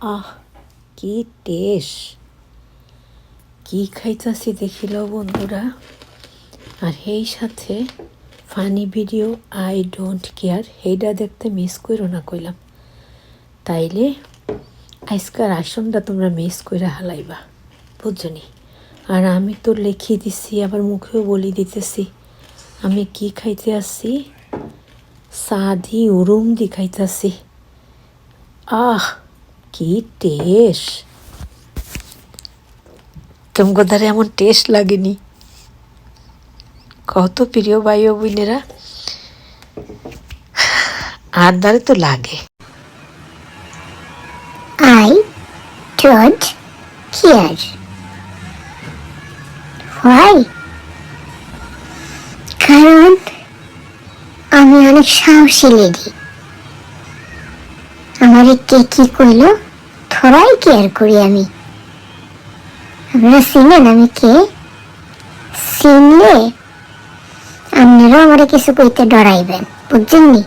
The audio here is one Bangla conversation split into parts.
আহ, কি টেস্ট। কি খাইতাছি দেখিল বন্ধুরা। আর এই সাথে funny video I don't care সেইটা দেখতে মিস করো না কইলাম। তাইলে আজকার আসনটা তোমরা মিস করে হালাইবা, বুঝছনি? আর আমি তো লিখিয়ে দিছি, আবার মুখেও বলি দিতেছি। আমি কি খাইতে আসছি? সাদি উরুম দি খাইতেছি। আহ! কি টেস্ট? তোমাকে দ্বারা এমন টেস্ট লাগেনি। কত প্রিয় ভাই ও বোনেরা। আর দ্বারে তো লাগে। I don't care. Why? কারণ আমি অনেক সাহসী লেডি। আমার কে কি কইল? থোড়াই কেয়ার করি আমি। আপনারা চিনেন আমি কে? চিনলে আপনারাও আমার কিছু কইতে ডরাইবেন বুঝছেননি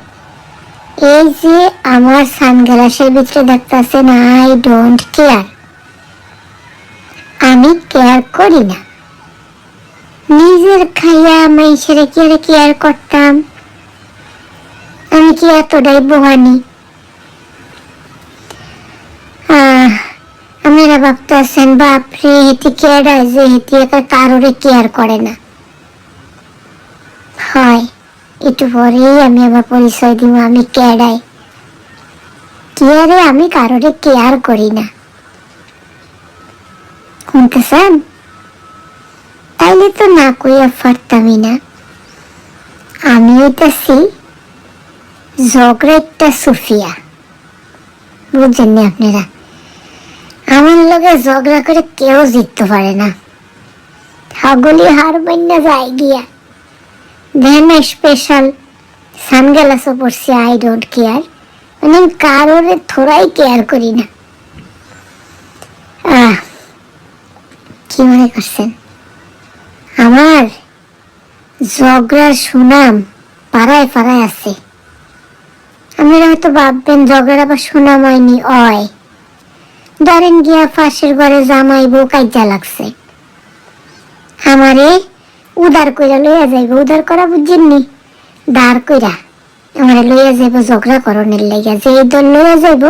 এই যে আমার সানগ্লাসের ভিতরে দেখতেছেন, আই ডোন্ট কেয়ার। আমি কেয়ার করি না। নিজের খাইয়া মানুষের কি আর কেয়ার করতাম? আমি কি এতটাই বোহানি? আপনারা ভাবতেছেন বাপরে যে একা কারোরে কেয়ার করে না? হয়, একটু পরেই আমি আমার পরিচয় দিব আমি কেয়ারে আমি কারোরে কেয়ার করি না। শুনতেছেন? তাইলে তো না কইয়া পারতামই না। আমি হইতাছি জগরেটটা সুফিয়া। আপনারা? লগে ঝগড়া করে কেউ জিততে পারে না। হাগলি হার বন্যা যায় গিয়া। দেন স্পেশাল সানগ্লাসও পরছি আই ডোন্ট কেয়ার মানে কারোরে থোড়াই কেয়ার করি না। কি মনে করছেন? আমার ঝগড়ার সুনাম পাড়ায় পাড়ায় আছে। আপনারা হয়তো ভাববেন, ঝগড়া বা সুনাম হয়নি অয় ধরেন গিয়া ফাঁসের ঘরে জামাই বউ কাজ্যা লাগছে। আমারে উদার কইরা লইয়া যাইব। উদার করা বুঝছেননি দাঁড় কইরা। আমারে লইয়া যাইব, ঝগড়া করণের লাইগা যে এই দল লইয়া যাইব,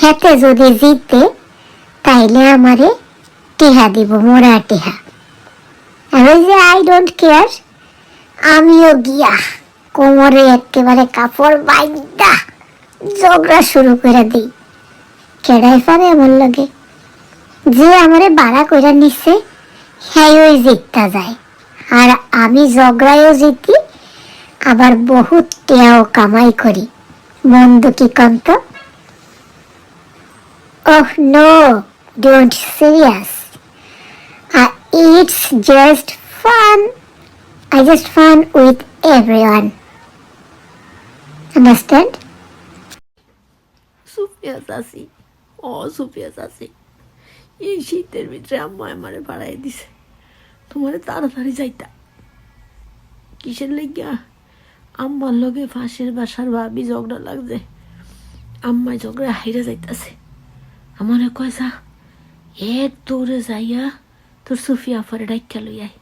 হেতে যদি জিতে, তাইলে আমারে টিহা দিব, মোরা টিহা। আর ওই যে আই ডোন্ট কেয়ার, আমিও গিয়া কোমরে একেবারে কাপড় বাইদা ঝগড়া শুরু করে দিই। কেডাই পারে আমার লাগে? যে আমারে বাড়া কইরা নিছে হ্যাঁ ওই জিততা যায়। আর আমি ঝগড়ায়ও জিতি, আবার বহুত টেয়াও কামাই করি। মন্দ কি কন্ত? ওহ no don't serious it's just fun I just fun with everyone understand Sufia চাষি ও সুফিয়া চাষি এই শীতের ভিতরে আম্মা আমারে বাড়াই দিছে। তোমারে তাড়াতাড়ি যাইতা। কিসের লেগিয়া? আম্মার লগে ফাঁসের বাসার ভাবি ঝগড়া লাগছে। আম্মায় ঝগড়া হাইরে যাইতাছে। আমারে কয়সা এ তোরে যাইয়া তোর সুফিয়া ফারে ডাইকা লইয়াই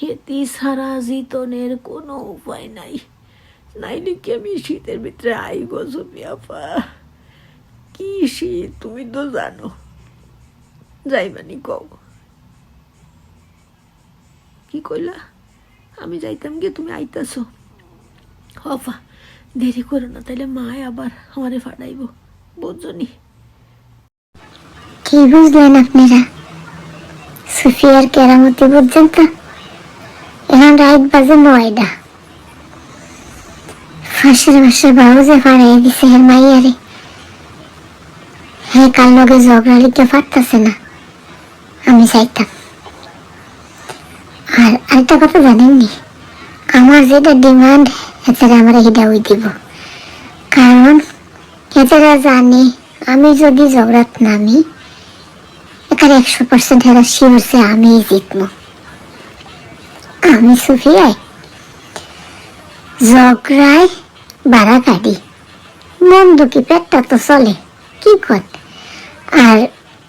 হেতি সারা জিতনের কোনো উপায় নাই। নাইলে কি আমি শীতের ভিতরে আই গো সুফিয়া ফা কি শীত তুমি তো জানো। যাইবানি কও। কি কইলা? আমি যাইতাম গিয়ে তুমি আইতাছো। হফা, দেরি করো না, তাইলে মায় আবার আমারে ফাটাইব। বুঝনি কি বুঝলেন আপনারা? সুফিয়ার কেরামতি বুঝছেন তো? এখন রাত বাজে নয়টা। ফাঁসের বাসের বাবু যে ফাড়াই দিছে হের মাইয়ারে। হ্যাঁ কাল লগে ঝগড়া লিখতে পারতেছে না। আমি চাইতাম। আর আরেকটা কথা জানেননি আমার যেটা ডিমান্ড এছাড়া আমরা হিডা ওই দিব। কারণ এছাড়া জানে, আমি যদি ঝগড়াত নামি, এখানে একশো পার্সেন্ট হেরা শিওর যে আমিই জিতবো। আমি সুফিয়ায় ঝগড়ায় বাড়া কাটি মন দুঃখী পেটটা তো চলে, কি কর আর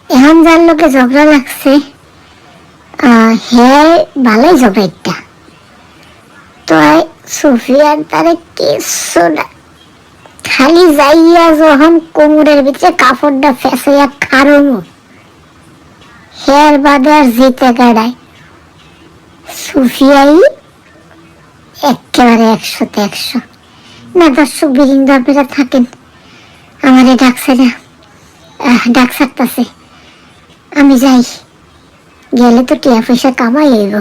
এখন যার লোকে ঝগড়া লাগছে হ্যাঁ ভালোই ঝগড়াইটা তো সুফিয়ান তারে কিছু না, খালি যাইয়া যখন কোমরের ভিতরে কাপড়টা ফেসাইয়া খারুমু হের বাদে আর জিতে গাড়ায়। সুফিয়াই একেবারে একশোতে একশো। না, দর্শক বিরিন্দু আপনারা থাকেন। আমারে ডাকছে না। ডাক আমি যাই। গেলে তো টিয়া পয়সা কামাই লইব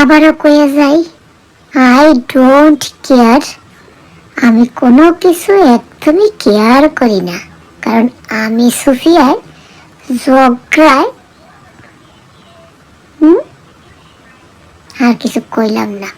আবারও কয়ে যাই, আই ডোন্ট কেয়ার আমি কোনো কিছু একদমই কেয়ার করি না। কারণ আমি সুফিয়ায় ঝগড়ায় হুম? আর কিছু কইলাম না।